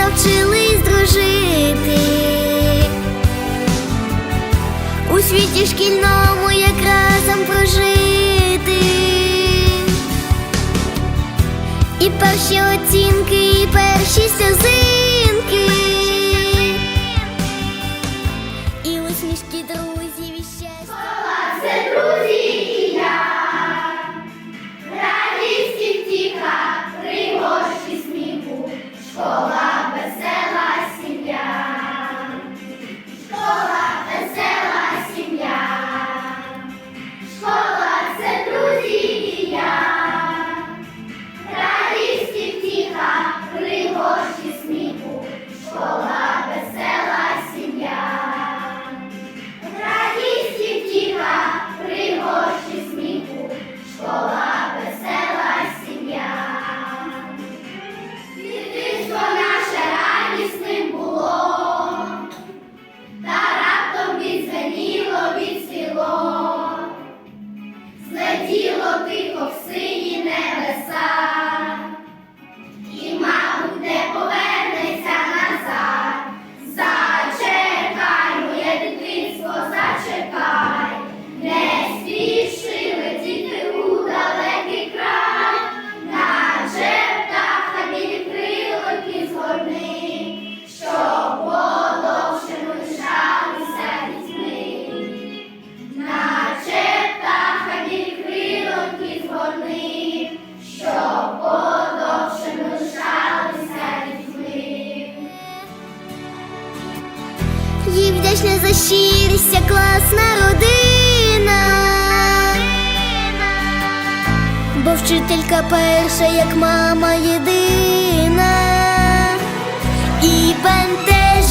навчились дружити. У світі шкільному як разом прожити. І перші оцінки, і перші сльозинки. І усмішки друзів і. Це друзі і я, радість і вдячна за щирість, класна родина. Бо вчителька перша, як мама єдина. І бенте